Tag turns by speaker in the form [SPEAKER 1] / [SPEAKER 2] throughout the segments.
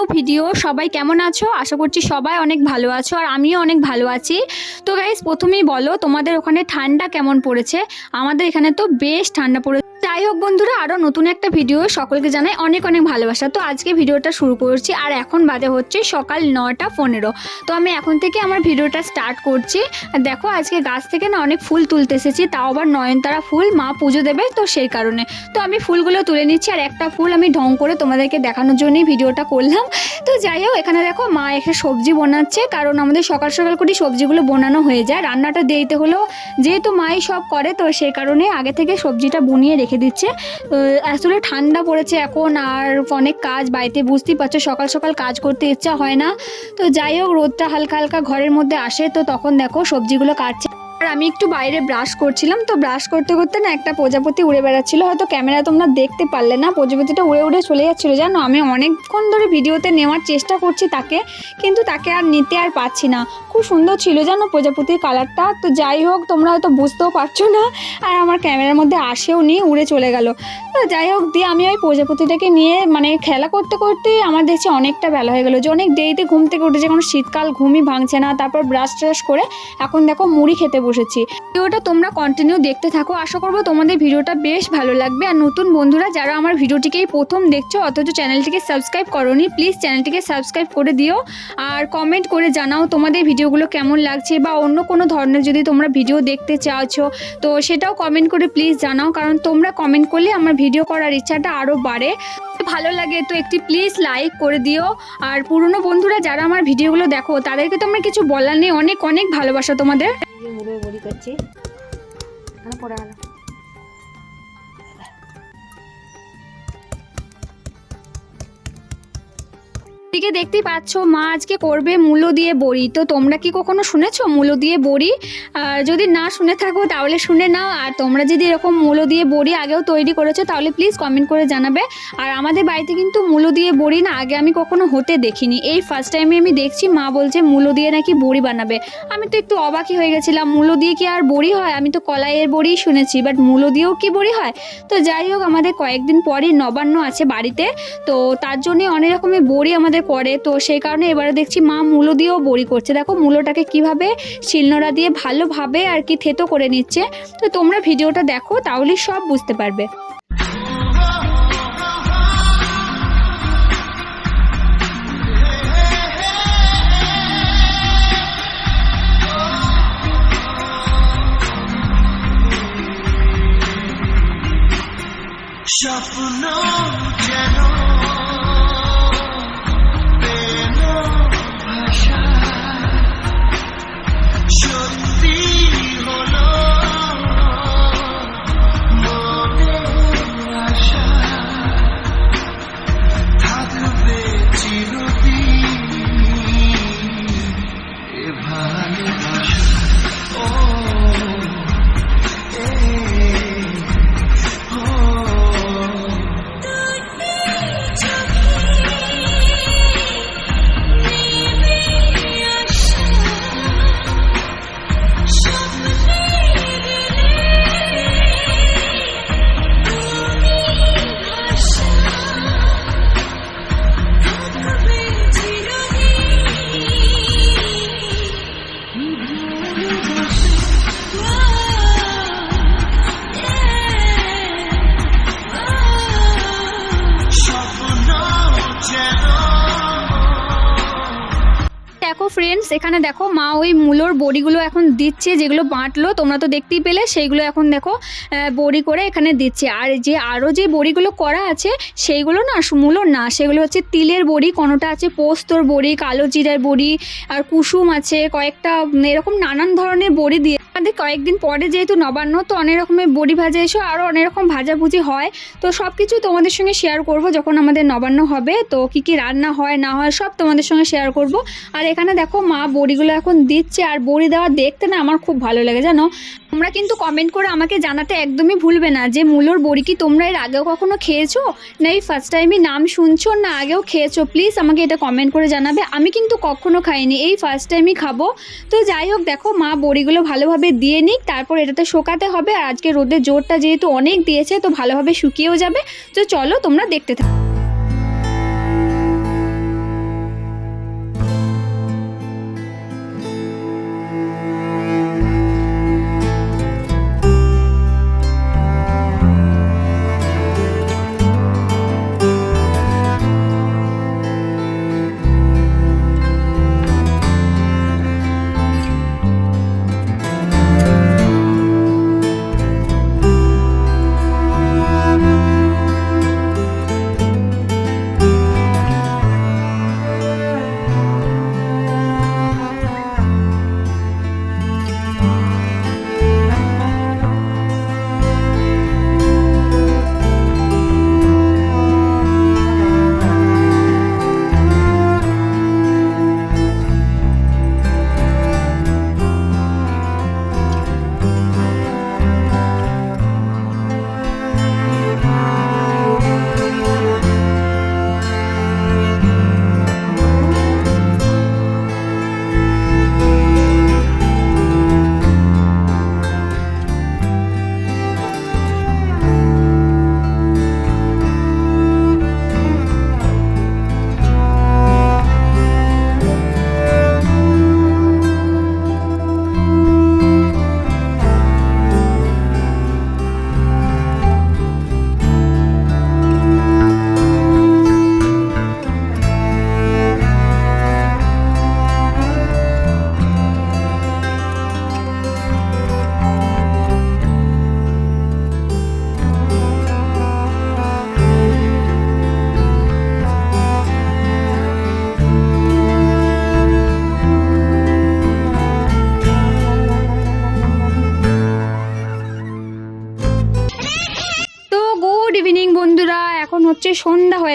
[SPEAKER 1] New video, সবাই কেমন আছো? আশা করছি সবাই অনেক ভালো আছো আর আমিও অনেক ভালো আছি। তো গাইজ প্রথমেই বলো, তোমাদের ওখানে ঠান্ডা কেমন পড়েছে? আমাদের এখানে তো বেশ ঠান্ডা পড়েছে। যাই হোক বন্ধুরা আরও নতুন একটা ভিডিও সকলকে জানাই অনেক অনেক ভালোবাসা। তো আজকে ভিডিওটা শুরু করছি, আর এখন বাজে হচ্ছে সকাল নটা পনেরো। তো আমি এখন থেকে আমার ভিডিওটা স্টার্ট করছি। দেখো, আজকে গাছ থেকে না অনেক ফুল তুলতে এসেছি, তাও আবার নয়নতারা ফুল, মা পুজো দেবে তো সেই কারণে। তো আমি ফুলগুলো তুলে নিচ্ছি, আর একটা ফুল আমি ঢং করে তোমাদেরকে দেখানোর জন্যই ভিডিওটা করলাম। তো যাই হোক, এখানে দেখো, মা এখানে সবজি বানাচ্ছে, কারণ আমাদের সকাল সকাল করে সবজিগুলো বানানো হয়ে যায়। রান্নাটা দেরিতে হলেও যেহেতু মাই সব করে, তো সেই কারণে আগে থেকে সবজিটা বুনিয়ে রেখে দিচ্ছে। আসলে ঠান্ডা পড়েছে এখন আর অনেক কাজ বাড়িতে বুঝতেই পারছ, সকাল সকাল কাজ করতে ইচ্ছা হয় না। তো যাই হোক, রোদটা হালকা হালকা ঘরের মধ্যে আসে, তো তখন দেখো সবজিগুলো কাটছে। আর আমি একটু বাইরে ব্রাশ করছিলাম, তো ব্রাশ করতে করতে না একটা প্রজাপতি উড়ে বেড়াচ্ছিল। হয়তো ক্যামেরা তোমরা দেখতে পারলে না, প্রজাপতিটা উড়ে উড়ে চলে যাচ্ছিল, জানো? আমি অনেকক্ষণ ধরে ভিডিওতে নেওয়ার চেষ্টা করছি তাকে, কিন্তু তাকে আর নিতে আর পাচ্ছি না। খুব সুন্দর ছিল, জানো, প্রজাপতির কালারটা তো যাই হোক, তোমরা হয়তো বুঝতেও পারছ না, আর আমার ক্যামেরার মধ্যে আসেও নি, উড়ে চলে গেল। তো যাই হোক, দিয়ে আমি ওই প্রজাপতিটাকে নিয়ে মানে খেলা করতে করতে আমার দেখছি অনেকটা বেলা হয়ে গেলো, যে অনেক দেরিতে ঘুম থেকে উঠেছে কারণ শীতকাল ঘুমই ভাঙছে না। তারপর ব্রাশ ট্রাশ করে এখন দেখো মুড়ি খেতে বসেছি। ভিডিওটা তোমরা কন্টিনিউ দেখতে থাকো। আশা করব তোমাদের ভিডিওটা বেশ ভালো লাগবে। আর নতুন বন্ধুরা, যারা আমার ভিডিওটিকেই প্রথম দেখছ, অথচ চ্যানেলটিকে সাবস্ক্রাইব করোনি প্লিজ চ্যানেলটিকে সাবস্ক্রাইব করে দিও। আর কমেন্ট করে জানাও তোমাদের ভিডিওগুলো কেমন লাগছে, বা অন্য কোনো ধরনের যদি তোমরা ভিডিও দেখতে চাওছো তো সেটাও কমেন্ট করে প্লিজ জানাও। কারণ তোমরা কমেন্ট করলে আমার ভিডিও করার ইচ্ছাটা আরও বাড়ে। ভালো লাগে, তো একটি প্লিজ লাইক করে দিও। আর পুরনো বন্ধুরা, যারা আমার ভিডিওগুলো দেখো, তাদেরকে তো আমার কিছু বলার নেই। অনেক অনেক ভালোবাসা তোমাদের।
[SPEAKER 2] দিয়ে মুড়ো বড়ি
[SPEAKER 1] দিকে দেখতেই পাচ্ছ, মা আজকে করবে মূলো দিয়ে বড়ি। তো তোমরা কি কখনো শুনেছো মূলো দিয়ে বড়ি? যদি না শুনে থাকো তাহলে শুনে নাও, আর তোমরা যদি এরকম মূলো দিয়ে বড়ি আগেও তৈরি করেছ তাহলে প্লিজ কমেন্ট করে জানাবে। আর আমাদের বাড়িতে কিন্তু মূলো দিয়ে বড়ি না, আগে আমি কখনো হতে দেখিনি। এই ফার্স্ট টাইমে আমি দেখছি, মা বলছে মূলো দিয়ে নাকি বড়ি বানাবে। আমি তো একটু অবাকই হয়ে গেছিলাম, মূলো দিয়ে কি আর বড়ি হয়? আমি তো কলাইয়ের বড়িই শুনেছি বাট মূলো দিয়েও কি বড়ি হয়? তো যাই হোক, আমাদের কয়েকদিন পরই নবান্ন আছে বাড়িতে, তো তার জন্যে অনেক রকমের বড়ি আমাদের করে তো সেই কারণে এবারে দেখছি মা মূলো দিয়েও বড়ি করছে। দেখো মূলোটাকে কীভাবে শিলনোড়া দিয়ে ভালোভাবে আর কি থেতো করে নিচ্ছে। তো তোমরা ভিডিওটা দেখো, তাহলেই সব বুঝতে পারবে। এখানে দেখো মা ওই মূলোর বড়িগুলো এখন দিচ্ছে, যেগুলো বাঁটলো, তোমরা তো দেখতেই পেলে, সেইগুলো এখন দেখো বড়ি করে এখানে দিচ্ছে। আর যে আরও যে বড়িগুলো করা আছে, সেইগুলো না মূলোর না, সেগুলো হচ্ছে তিলের বড়ি, কোনোটা আছে পোস্তর বড়ি, কালো জিরার বড়ি, আর কুসুম আছে, কয়েকটা এরকম নানান ধরনের বড়ি দিয়ে আমাদের কয়েকদিন পরে যেহেতু নবান্ন, তো অনেক রকমের বড়ি ভাজা এসো আরও অনেক রকম ভাজাভুজি হয়। তো সব কিছু তোমাদের সঙ্গে শেয়ার করব যখন আমাদের নবান্ন হবে। তো কি কি রান্না হয়, না হয় সব তোমাদের সঙ্গে শেয়ার করব। আর এখানে দেখো মা বড়িগুলো এখন দিচ্ছে। আর বড়ি দেওয়া দেখতে না আমার খুব ভালো লাগে, জানো? তোমরা কিন্তু কমেন্ট করে আমাকে জানাতে একদমই ভুলবে না যে মূলোর বড়ি কি তোমরা এর আগেও কখনো খেয়েছো? না, এই ফার্স্ট টাইমই নাম শুনছো, না আগেও খেয়েছো? প্লিজ আমাকে এটা কমেন্ট করে জানাবে। আমি কিন্তু কখনো খাইনি, এই ফার্স্ট টাইমই খাব। তো যাই হোক, দেখো, মা বড়িগুলো ভালোভাবে দিয়ে নিক, তারপর এটাতে শোকাতে হবে। আর আজকে রোদের জোরটা যেহেতু অনেক দিয়েছে, তো ভালোভাবে শুকিয়েও যাবে। তো চলো, তোমরা দেখতে থাকো।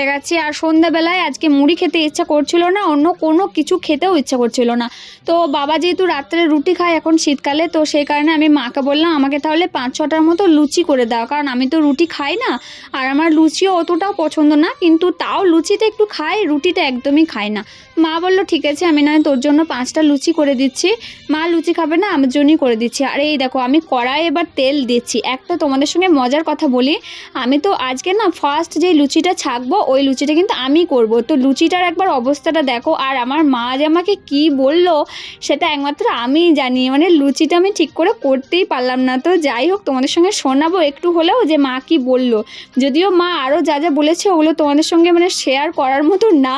[SPEAKER 1] গেছে। আর সন্ধ্যাবেলায় আজকে মুড়ি খেতে ইচ্ছা করছিল না, অন্য কোনো কিছু খেতেও ইচ্ছা করছিল না। তো বাবা যেহেতু রাত্রে রুটি খায় এখন শীতকালে, তো সেই কারণে আমি মাকে বললাম, আমাকে তাহলে পাঁচ ছটার মতো লুচি করে দাও, কারণ আমি তো রুটি খাই না। আর আমার লুচিও অতটাও পছন্দ না, কিন্তু তাও লুচিটা একটু খাই, রুটিটা একদমই খাই না। মা বলল, ঠিক আছে, আমি নয় তোর জন্য পাঁচটা লুচি করে দিচ্ছি। মা লুচি খাবে না, আমার জন্যই করে দিচ্ছি। আর এই দেখো, আমি কড়াই এবার তেল দিচ্ছি। একটা তোমাদের সঙ্গে মজার কথা বলি। আমি তো আজকে না ফার্স্ট যে লুচিটা ছাকবো ওই লুচিটা কিন্তু আমি করব। তো লুচিটার একবার অবস্থাটা দেখো, আর আমার মা যে আমাকে কি বলল সেটা একমাত্র আমিই জানি। মানে লুচিটা আমি ঠিক করে করতেই পারলাম না। তো যাই হোক, তোমাদের সঙ্গে শোনাবো একটু হলেও যে মা কি বলল। যদিও মা আরও যা যা বলেছে ওগুলো তোমাদের সঙ্গে মানে শেয়ার করার মতো না,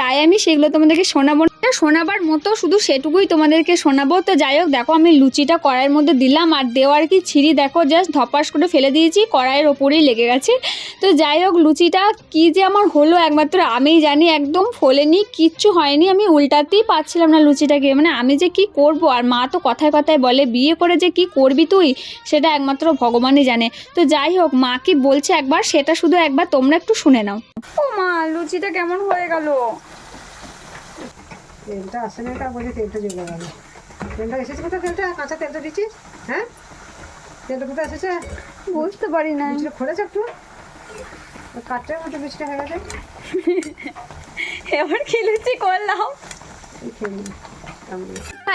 [SPEAKER 1] তাই আমি সেগুলো তোমাদেরকে শোনাবো না। শোনাবার মতো শুধু সেটুকুই তোমাদেরকে শোনাবো। তো যাই হোক, দেখো আমি লুচিটা কড়াইয়ের মধ্যে দিলাম, আর দেওয়ার কি ছিঁড়ি দেখো জাস্ট ধপাস করে ফেলে দিয়েছি, কড়াইয়ের ওপরেই লেগে গেছে। তো যাই হোক, লুচিটা কি যে আমার হলো একমাত্র আমিই জানি একদম ফোলেনি কিচ্ছু হয়নি আমি উল্টাতেই পাচ্ছিলাম না লুচিটাকে মানে আমি যে কি করব? আর মা তো কথায় কথায় বলে বিয়ে করে যে কি করবি তুই? সেটা একমাত্র ভগবানই জানে। তো যাই হোক মা কি বলছে একবার সেটা শুধু একবার তোমরা একটু শুনে নাও। ও মা লুচিটা কেমন হয়ে গেল?
[SPEAKER 2] তেলটা আসে না বলছে তেলটা জেগে গেল। তেলটা এসেছে কোথায়? তেলটা কাঁচা তেলটা দিচ্ছিস হ্যাঁ? তেলটা কোথায় এসেছে?
[SPEAKER 1] বুঝতে পারি না
[SPEAKER 2] খোলেছে একটু? কাঠটার মতো বেশি হয়ে গেছে।
[SPEAKER 1] এবার খেলেছি করলাম।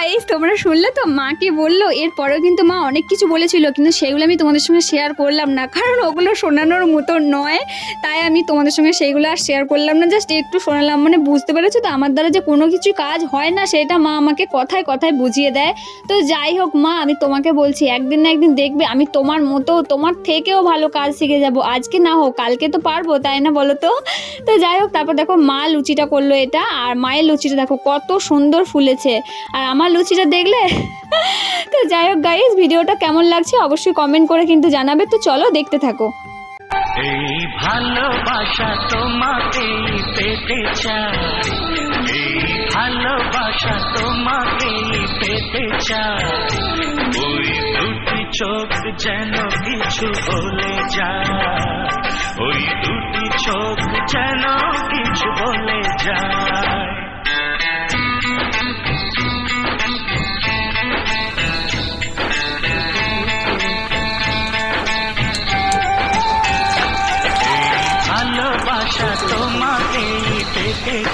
[SPEAKER 2] এই
[SPEAKER 1] তোমরা শুনলে তো? মা কি বলল? এরপরেও কিন্তু মা অনেক কিছু বলেছিল, কিন্তু সেগুলো আমি তোমাদের সঙ্গে শেয়ার করলাম না। কারণ ওগুলো শোনানোর মতো নয়, তাই আমি তোমাদের সঙ্গে সেইগুলো আর শেয়ার করলাম না। জাস্ট একটু শোনালাম। মানে বুঝতে পেরেছ তো? আমার দ্বারা যে কোনো কিছু কাজ হয় না, সেটা মা আমাকে কথায় কথায় বুঝিয়ে দেয়। তো যাই হোক মা, আমি তোমাকে বলছি, একদিন না একদিন দেখবে, আমি তোমার মতো, তোমার থেকেও ভালো কাজ শিখে যাব। আজকে না হোক, কালকে তো পারব, তাই না বলো তো? তো যাই হোক, তারপর দেখো মা লুচিটা করল এটা, আর মায়ের লুচিটা দেখো কত সুন্দর ফুলেছে। আর আমার লুচিটা দেখলে? তো যাই হোক গাইজ ভিডিওটা কেমন লাগছে অবশ্যই কমেন্ট করে কিন্তু জানাবে। তো চলো দেখতে থাকো।
[SPEAKER 3] এই ভালোবাসা তোমাকে পেতে চাই। এই ভালোবাসা তোমাকে পেতে চাই। ওই দুটি চোখ যেন কিছু বলে যায়। ওই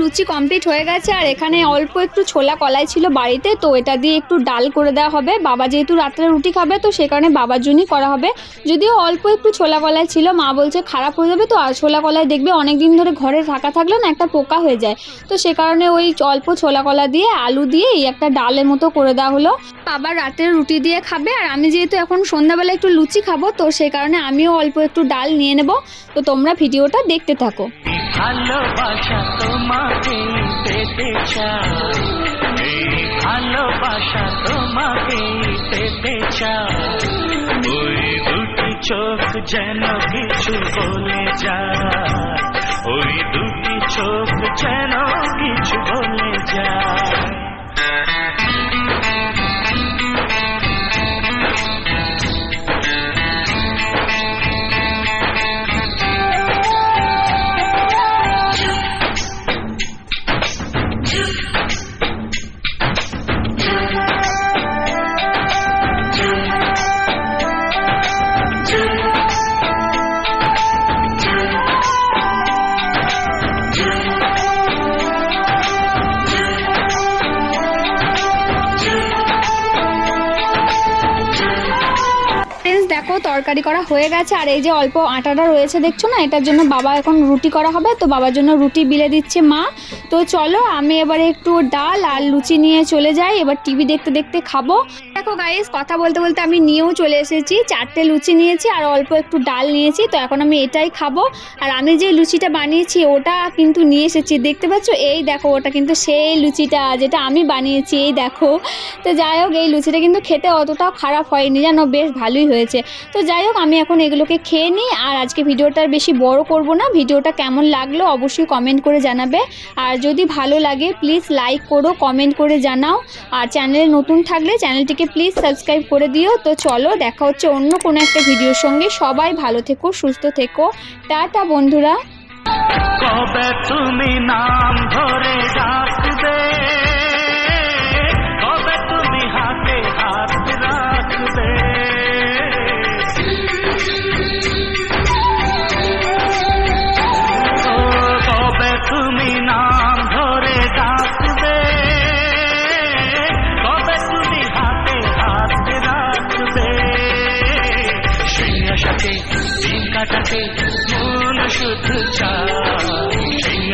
[SPEAKER 1] লুচি কমপ্লিট হয়ে গেছে আর এখানে অল্প একটু ছোলা কলাই ছিল বাড়িতে, তো এটা দিয়ে একটু ডাল করে দেওয়া হবে। বাবা যেহেতু রাত্রে রুটি খাবে, তো সে কারণে বাবার জন্যই করা হবে। যদিও অল্প একটু ছোলা কলাই ছিল, মা বলছে খারাপ হয়ে যাবে, তো আর ছোলা কলাই দেখবে অনেক দিন ধরে ঘরে থাকা থাকলে না একটা পোকা হয়ে যায়। তো সে কারণে ওই অল্প ছোলা কলা দিয়ে, আলু দিয়ে এই একটা ডালের মতো করে দেওয়া হলো। বাবা রাতের রুটি দিয়ে খাবে আর আমি যেহেতু এখন সন্ধ্যাবেলা একটু লুচি খাব, তো সেই কারণে আমিও অল্প একটু ডাল নিয়ে নেব। তো তোমরা ভিডিওটা দেখতে থাকো।
[SPEAKER 3] চোখ যেন কিছু বলে ওই দুটি চোখ যেন কিছু বলে
[SPEAKER 1] তরকারি করা হয়ে গেছে। আর এই যে অল্প আটাটা রয়েছে, দেখছ না? এটার জন্য বাবা এখন রুটি করা হবে। তো বাবার জন্য রুটি বিলে দিচ্ছে মা। তো চলো, আমি এবারে একটু ডাল আর লুচি নিয়ে চলে যাই। এবার টিভি দেখতে দেখতে খাব। দেখো গাইস কথা বলতে বলতে আমি নিয়েও চলে এসেছি। চারটে লুচি নিয়েছি আর অল্প একটু ডাল নিয়েছি, তো এখন আমি এটাই খাব। আর আমি যে লুচিটা বানিয়েছি, ওটা কিন্তু নিয়ে এসেছি। দেখতে পাচ্ছ? এই দেখো, ওটা কিন্তু সেই লুচিটা যেটা আমি বানিয়েছি, এই দেখো। তো যাই হোক, এই লুচিটা কিন্তু খেতে অতটাও খারাপ হয়নি, জানো? বেশ ভালোই হয়েছে। তো যাই হোক, আমি এখন এগুলোকে খেয়ে নিই, আর আজকে ভিডিওটা আর বেশি বড় করব না। ভিডিওটা কেমন লাগল অবশ্যই কমেন্ট করে জানাবে। আর যদি ভালো লাগে প্লিজ লাইক করো কমেন্ট করে জানাও। আর চ্যানেলে নতুন থাকলে চ্যানেলটিকে প্লিজ সাবস্ক্রাইব করে দিও। তো চলো, দেখা হচ্ছে অন্য কোনো একটা ভিডিওর সঙ্গে। সবাই ভালো থেকো, সুস্থ থেকো। টাটা বন্ধুরা।
[SPEAKER 3] কবে তুমি নাম ধরে ডাকবে?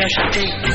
[SPEAKER 3] দিন